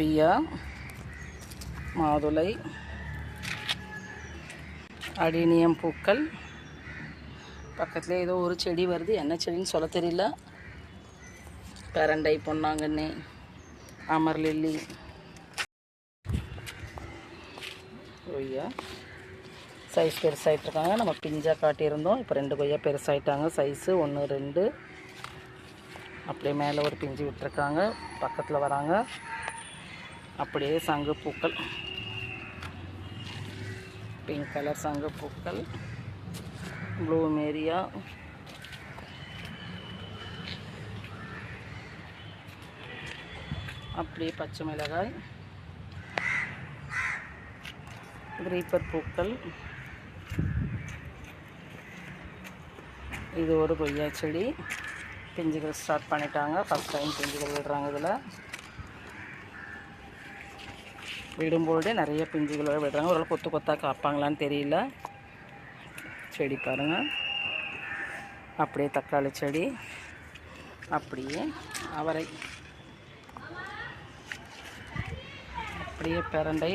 பிரியா மாதுளை அடினியம் பூக்கள். பக்கத்தில் ஏதோ ஒரு செடி வருது. என்ன செடின்னு சொல்ல தெரியல. கரண்டை பொன்னாங்கண்ணி அமர்லில்லி கொய்யா சைஸ் பெருசாகிட்ருக்காங்க நம்ம பிஞ்சாக காட்டியிருந்தோம். இப்போ ரெண்டு கொய்யா பெருசாயிட்டாங்க. சைஸு ஒன்று ரெண்டு. அப்படியே மேலே ஒரு பிஞ்சு விட்டுருக்காங்க. பக்கத்தில் வராங்க. அப்படியே சங்கு பூக்கள். பிங்க் கலர் சங்கு பூக்கள். ப்ளூ மேரியா அப்படியே பச்சை மிளகாய். கிரீப்பர் பூக்கள். இது ஒரு கொய்யா செடி. பிஞ்சுகள் ஸ்டார்ட் பண்ணிட்டாங்க. ஃபஸ்ட் டைம் பிஞ்சுகள் விடுறாங்க இதில். விடும்பொழுதே நிறைய பிஞ்சுகளோட விடுறாங்க. ஓரளவு கொத்து கொத்தாக காப்பாங்களான்னு தெரியல. செடி பாருங்கள் அப்படியே தக்காளி செடி அப்படியே அவரை. அப்படியே பிரண்டை.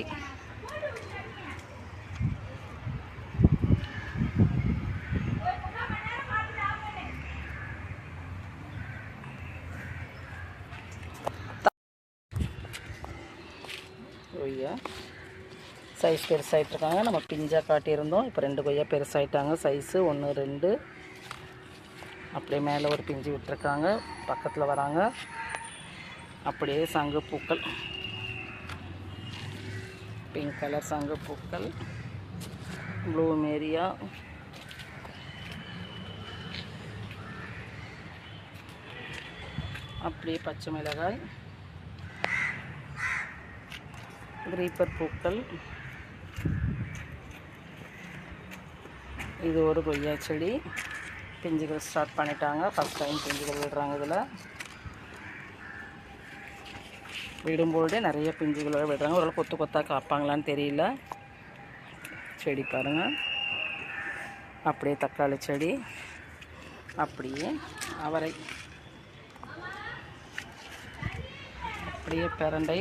கொய்யா. சைஸ் பெருசாகிட்ருக்காங்க நம்ம பிஞ்சாக காட்டியிருந்தோம். இப்போ ரெண்டு கொய்யா பெருசாகிட்டாங்க சைஸு ஒன்று ரெண்டு. அப்படியே மேலே ஒரு பிஞ்சு விட்டுருக்காங்க. பக்கத்தில் வராங்க. அப்படியே சங்கு பூக்கள். பிங்க் கலர் சங்கு பூக்கள். ப்ளூ மேரியா அப்படியே பச்சை மிளகாய். கிரீப்பர் பூக்கள். இது ஒரு கொய்யா செடி. பிஞ்சுகள் ஸ்டார்ட் பண்ணிட்டாங்க. ஃபஸ்ட் டைம் பிஞ்சுகள் விடுறாங்க இதில். விடும்பொழுதே நிறைய பிஞ்சுகள் விடுறாங்க. ஒரு கொத்து கொத்தாக காப்பாங்களான்னு தெரியல. செடி பாருங்கள் அப்படியே தக்காளி செடி. அப்படியே அவரை. அப்படியே பிரண்டை.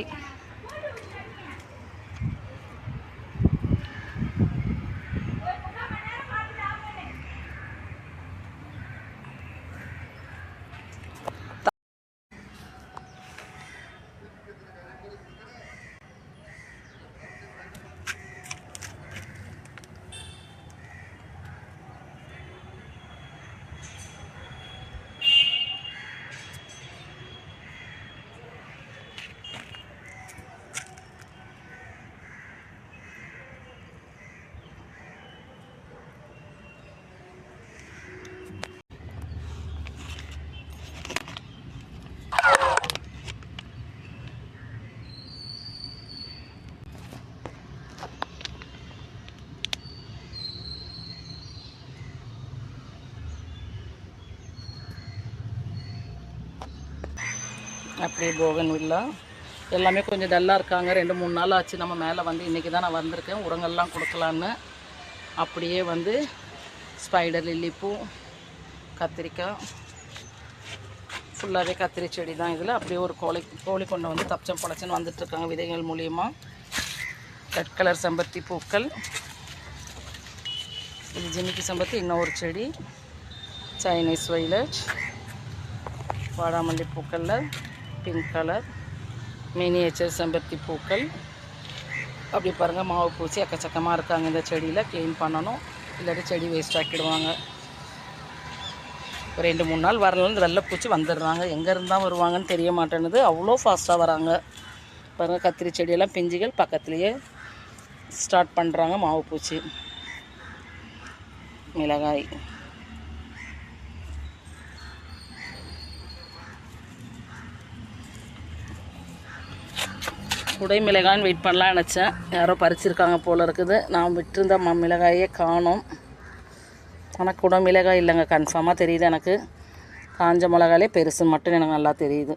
அப்படியே போகன் வில்லா எல்லாமே கொஞ்சம் டல்லாக இருக்காங்க. ரெண்டு மூணு நாள் ஆச்சு நம்ம மேலே வந்து. இன்றைக்கி தான் நான் வந்திருக்கேன். உரங்கள்லாம் கொடுக்கலான்னு. அப்படியே வந்து ஸ்பைடர் லில்லி பூ கத்திரிக்காய் ஃபுல்லாகவே கத்திரி செடி தான் இதில். அப்படியே ஒரு கோழி கோழி கொண்டு வந்து தப்பச்சம் பொழச்சன்னு வந்துட்டுருக்காங்க விதைகள் மூலியமாக ரெட் கலர் செம்பருத்தி பூக்கள். இது ஜிமிக்கி செம்பருத்தி இன்னொரு செடி. சைனீஸ் வைலட் வாடாமல்லி பூக்களில். பிங்க் கலர் மினியேச்சர் செம்பருத்தி பூக்கள். அப்படி பாருங்கள் மாவு பூச்சி எக்கச்சக்கமாக இருக்காங்க. இந்த செடியில் க்ளீன் பண்ணணும். இல்லாட்டி செடி வேஸ்ட் ஆக்கிடுவாங்க. ஒரு ரெண்டு மூணு நாள் வரலன்னு வெள்ளை வெள்ளைப்பூச்சி வந்துடுறாங்க. எங்கே இருந்தால் வருவாங்கன்னு தெரிய மாட்டேன்னுது. அவ்வளோ ஃபாஸ்ட்டாக வராங்க. பாருங்கள் கத்திரி செடியெல்லாம் பிஞ்சுகள் பக்கத்துலேயே ஸ்டார்ட் பண்ணுறாங்க மாவு பூச்சி. மிளகாய். குடை மிளகாய்னு வெயிட் பண்ணலாம் நினச்சேன். யாரோ பறிச்சிருக்காங்க போல் இருக்குது. நான் விட்டுருந்த ம மிளகாயே காணும். ஆனால் குடை மிளகாய் இல்லைங்க கன்ஃபார்மாக தெரியுது எனக்கு. காஞ்ச மிளகாலே பெருசு மட்டும் எனக்கு நல்லா தெரியுது.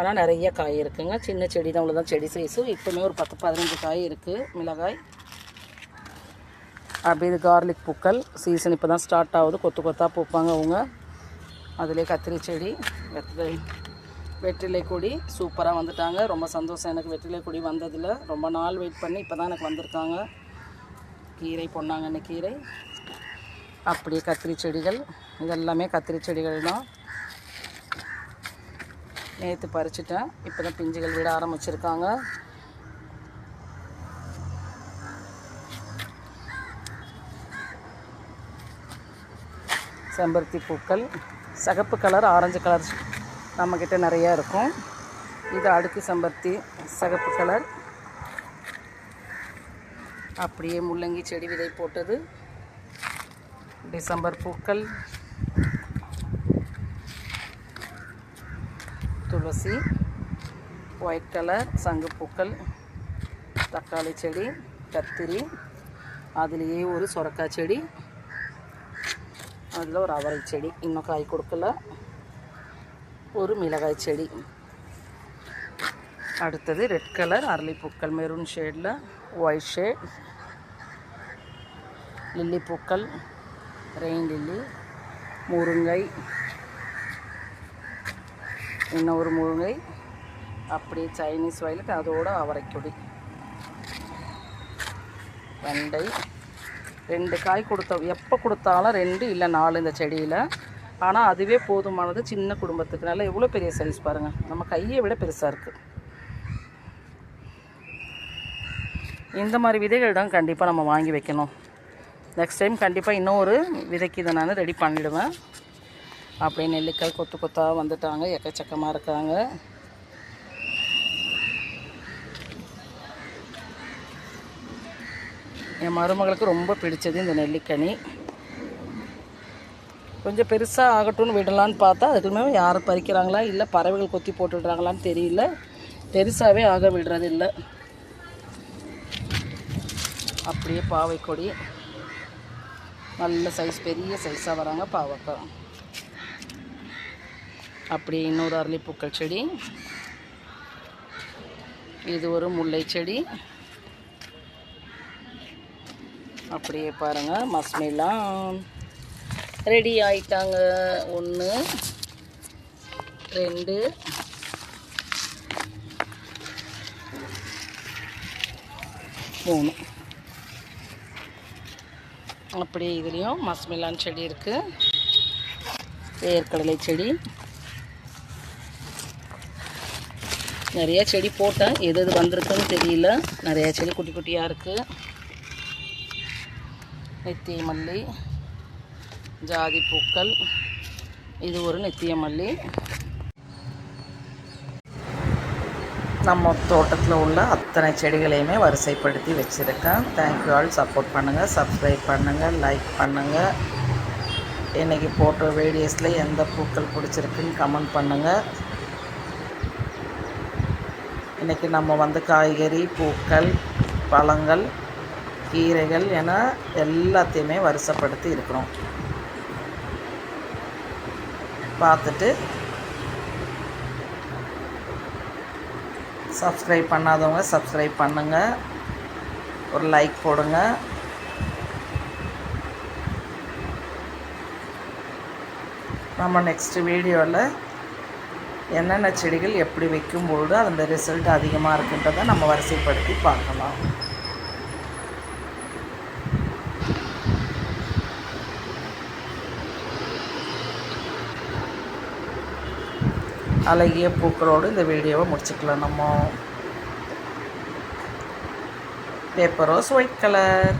ஆனால் நிறைய காய் இருக்குதுங்க சின்ன செடி தான் அவ்வளோதான் செடி சைஸும் இப்போமே ஒரு பத்து பதினஞ்சு காய் இருக்குது மிளகாய். அப்படி இது கார்லிக் பூக்கள். சீசன் இப்போ தான் ஸ்டார்ட் ஆகுது. கொத்து கொத்தாக பூப்பாங்க அவங்க. அதிலே கத்திரி செடி வெற்றிலை வெற்றிலை கொடி சூப்பராக வந்துட்டாங்க. ரொம்ப சந்தோஷம். எனக்கு வெற்றிலை கொடி வந்ததில். ரொம்ப நாள் வெயிட் பண்ணி இப்போ தான் எனக்கு வந்திருக்காங்க. கீரை பொன்னாங்கண்ணி கீரை. அப்படியே கத்திரி செடிகள். இதெல்லாமே கத்திரி செடிகள் தான் நேற்று பறிச்சிட்டேன். இப்போ தான் பிஞ்சுகள் விட ஆரம்பிச்சிருக்காங்க. செம்பருத்தி பூக்கள் சிகப்பு கலர் ஆரஞ்சு கலர் நம்மக்கிட்ட நிறையா இருக்கும். இது அடுக்கு செம்பருத்தி சகப்பு கலர். அப்படியே முள்ளங்கி செடி விதை போட்டது. டிசம்பர் பூக்கள். துளசி ஒயிட் கலர் சங்கு பூக்கள் தக்காளி செடி கத்திரி அதுலேயே ஒரு சுரக்காய் செடி. அதில் ஒரு அவரை செடி. இன்னும் காய் கொடுக்கல. ஒரு மிளகாய் செடி. அடுத்தது ரெட் கலர் அரளிப்பூக்கள். மெரூன் ஷேடில் ஒயிட் ஷேட் லில்லி பூக்கள் ரெயின் லில்லி முருங்கை. இன்னும் ஒரு முருங்கை. அப்படியே சைனீஸ் வயலுக்கு அதோட அவரைக்கொடி. வெண்டை. ரெண்டு காய் கொடுத்த எப்போ கொடுத்தாலும் ரெண்டு இல்லை நாலு இந்த செடியில். ஆனால் அதுவே போதுமானது சின்ன குடும்பத்துக்கு. நல்லா எவ்வளோ பெரிய சைஸ் பாருங்கள் நம்ம கையை விட பெருசாக இருக்குது இந்த மாதிரி விதைகள் தான் கண்டிப்பாக நம்ம வாங்கி வைக்கணும். நெக்ஸ்ட் டைம் கண்டிப்பாக இன்னொரு விதைக்கு இதை நான் ரெடி பண்ணிவிடுவேன் அப்படியே நெல்லிக்காய் கொத்து கொத்தாக வந்துட்டாங்க. எக்கச்சக்கமாக இருக்காங்க. என் மருமகளுக்கு ரொம்ப பிடிச்சது இந்த நெல்லிக்கனி. கொஞ்சம் பெருசாக ஆகட்டும்னு விடலான்னு பார்த்தா அதுக்குமே யார் பறிக்கிறாங்களா இல்லை பறவைகள் கொத்தி போட்டுடுறாங்களான்னு தெரியல. பெருசாகவே ஆக விடுறது இல்லை அப்படியே பாவை கொடி. நல்ல சைஸ் பெரிய சைஸாக வராங்க பாவக்காய் அப்படியே இன்னொரு அரளிப்பூக்கள் செடி. இது ஒரு முல்லை செடி அப்படியே பாருங்கள் மஸ்மிலாம் ரெடி ஆயிட்டாங்க. ஒன்று ரெண்டு மூணு. அப்படியே இதுலேயும் மஸ்மிலான் செடி இருக்குது வேர்க்கடலை செடி. நிறையா செடி போட்டேன். எது எது வந்திருக்குன்னு தெரியல. நிறையா செடி குட்டி குட்டியாக இருக்குது நித்திய மல்லி ஜாதி பூக்கள். இது ஒரு நித்திய மல்லி நம்ம தோட்டத்தில் உள்ள அத்தனை செடிகளையுமே வரிசைப்படுத்தி வச்சுருக்கேன். தேங்க்யூ ஆல் சப்போர்ட் பண்ணுங்கள் சப்ஸ்கிரைப் பண்ணுங்கள் லைக் பண்ணுங்கள் இன்றைக்கி போட்ட வீடியோஸில் எந்த பூக்கள் பிடிச்சிருக்குன்னு கமெண்ட் பண்ணுங்கள் இன்றைக்கி நம்ம வந்து காய்கறி பூக்கள் பழங்கள் கீரைகள் என எல்லாத்தையுமே வரிசைப்படுத்தி இருக்கிறோம் பார்த்துட்டு சப்ஸ்கிரைப் பண்ணாதவங்க சப்ஸ்கிரைப் பண்ணுங்கள் ஒரு லைக் போடுங்க. நம்ம நெக்ஸ்ட் வீடியோவில் என்னென்ன செடிகள் எப்படி வைக்கும்பொழுது அதோட ரிசல்ட் அதிகமாக இருக்குன்றதை நம்ம வரிசைப்படுத்தி பார்க்கலாம். அழகிய பூக்களோடு இந்த வீடியோவை முடிச்சுக்கலாம். நம்ம பேப்பர் ரோஸ் ஒயிட் கலர்